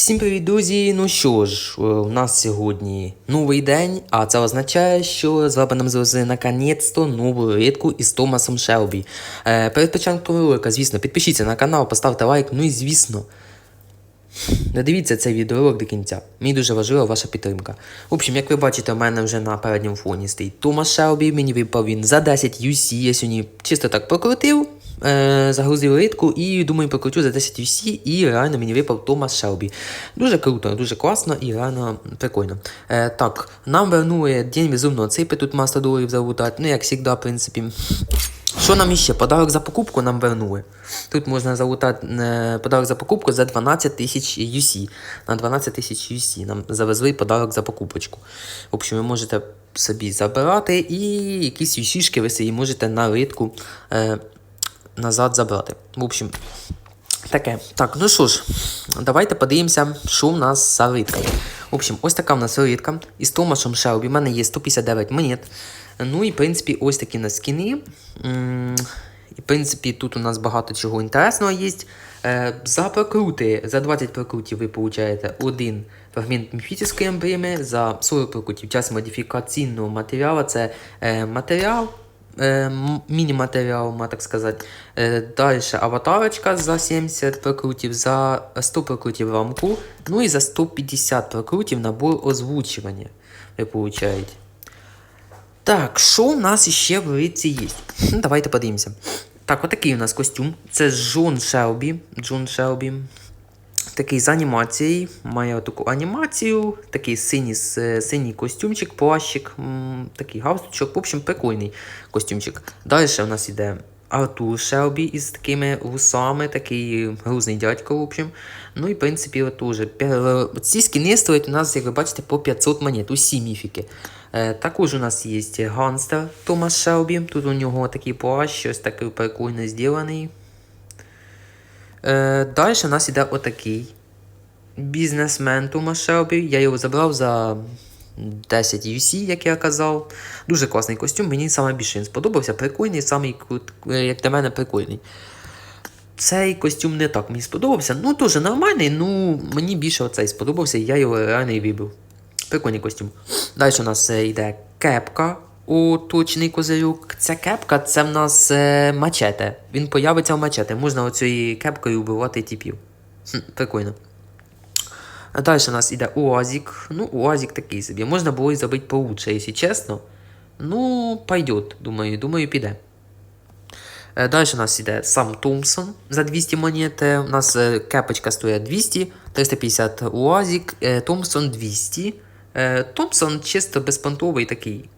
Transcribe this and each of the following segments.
Всім привіт, друзі! Ну що ж, е, у нас сьогодні новий день, а це означає, що з вами нам завезли наконець-то нову рідку із Томасом Шелбі. Е, перед початком ролика, звісно, підпишіться на канал, поставте лайк, ну і звісно. Додивіться цей відеоролик до кінця. Мені дуже важлива ваша підтримка. В общем, як ви бачите, у мене вже на передньому фоні стоїть Томас Шелбі. Мені випав він за 10 UC. Я сьогодні чисто так покрутив, загрузив ритку і думаю, покрутю за 10 UC. І реально мені випав Томас Шелбі. Дуже круто, дуже класно і реально прикольно. Е, так, нам вернули День безумного ципи, тут масло доларів залутати. Ну, як завжди, в принципі. Що нам іще? Подарок за покупку нам вернули. Тут можна залутати е, подарок за покупку за 12 тисяч UC. На 12 тисяч UC нам завезли подарок за покупочку. В общем, ви можете собі забирати і якісь UC-шки ви собі можете на ритку е, назад забрати. В общем, Таке. Так, ну що ж, давайте подивимося, що в нас за ритка. В общем, ось така в нас ритка. Із Томашем Шелбі. У мене є 159 монет. Ну і, в принципі, ось такі у нас скіни. І, в принципі, тут у нас багато чого інтересного є. Е, За прокрути, за 20 прокрутів ви получаєте один фрагмент міфічної емблеми, за 40 прокрутів час модифікаційного матеріалу. Це е, матеріал, міні-матеріал, можна так сказати. Е, Далі аватарочка за 70 прокрутів, за 100 прокрутів рамку, ну і за 150 прокрутів набор озвучування ви получаєте. Так, що у нас іще в ритці є? Ну, Давайте подивимося. Так, отакий у нас костюм. Це Джон Шелбі. Джон Шелбі. Такий з анімацією. Має таку анімацію. Такий синій, синій костюмчик, плащик, такий галстучок. В общем, прикольний костюмчик. Далі у нас іде Артур Шелбі із такими вусами, такий грузний дядько, в общем. Ну і в принципі, теж. Ці скіни стоять у нас, як ви бачите, по 500 монет, усі міфіки. Е, також у нас є ганстер Томас Шелбі. Тут у нього такий плащ, ось такий прикольно зроблений. Е, далі у нас іде отакий бізнесмен Шелбі. Я його забрав за 10 UC, як я казав. Дуже класний костюм, мені саме більше він сподобався. Прикольний, самий, е, як для мене, прикольний. Цей костюм не так мені сподобався. Ну, теж нормальний, ну мені більше оцей сподобався, і я його реально і вибив. Прикольний костюм. Далі у нас е, йде кепка. У точний козирюк. Ця кепка це в нас е, мачете. Він появиться в мачете. Можна оцією кепкою вбивати типів. Хм, прикольно. А далі у нас іде УАЗик. Ну, УАЗик такий собі. Можна було і зробити получше, якщо чесно. Ну, пойдет, думаю, думаю, піде. Е, Далі у нас іде сам Томпсон за 200 монет. Е, У нас е, кепочка стоїть 200, 350 УАЗик, е, Томпсон 200. Е, Томпсон чисто безпонтовий такий.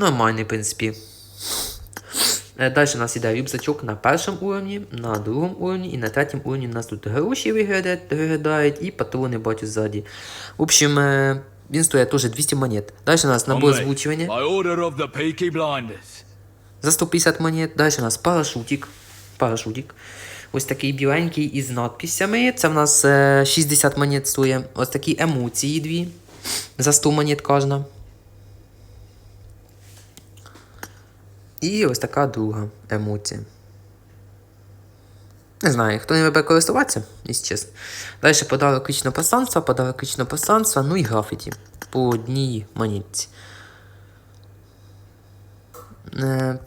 Нормальний, в принципі. Е, Далі у нас іде рюкзачок на першому уровні, на другому уровні і на третьому уровні у нас тут гроші виглядають, і патрони бачу ззаді. В общем, е, він стоїть теж 200 монет. Далі у нас набор озвучування за 150 монет. Далі у нас парашутик. Парашутик. Ось такий біленький із надписями. Це в нас е, 60 монет стоїть. Ось такі емоції дві. За 100 монет кожна. І ось така друга емоція. Не знаю, хто не вибере користуватися, якщо чесно. Далі подарок вічного пространства, подарок вічного пространства, ну і графіті. По одній монетці. Е,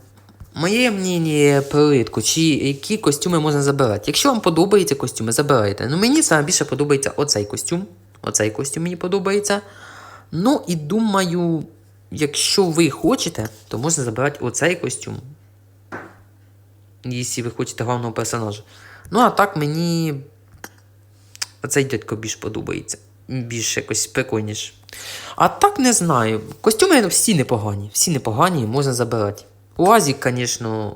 Моє мнення про чи які костюми можна забирати. Якщо вам подобаються костюми, забирайте. Ну мені саме більше подобається оцей костюм. Оцей костюм мені подобається. Ну і думаю, якщо ви хочете, то можна забирати оцей костюм. Якщо ви хочете головного персонажа. Ну, а так мені оцей дядько більш подобається. Більш якось прикольніше. А так не знаю. Костюми всі непогані. Всі непогані, можна забирати. Уазік, звісно,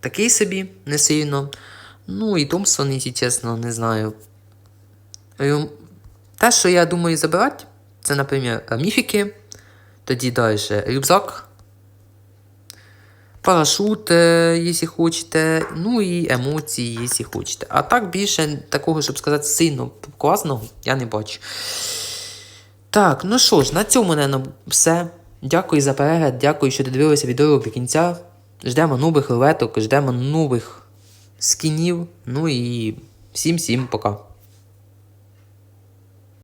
такий собі, не сильно. Ну і Томпсон, якщо чесно, не знаю. Е, Те, що я думаю забирати, це, наприклад, міфіки, тоді далі рюкзак, парашут, якщо хочете, ну і емоції, якщо хочете. А так більше такого, щоб сказати, сильно класного, я не бачу. Так, ну що ж, на цьому, мене все. Дякую за перегляд, дякую, що додивилися відео до кінця. Ждемо нових рулеток, ждемо нових скінів. Ну і всім-всім пока.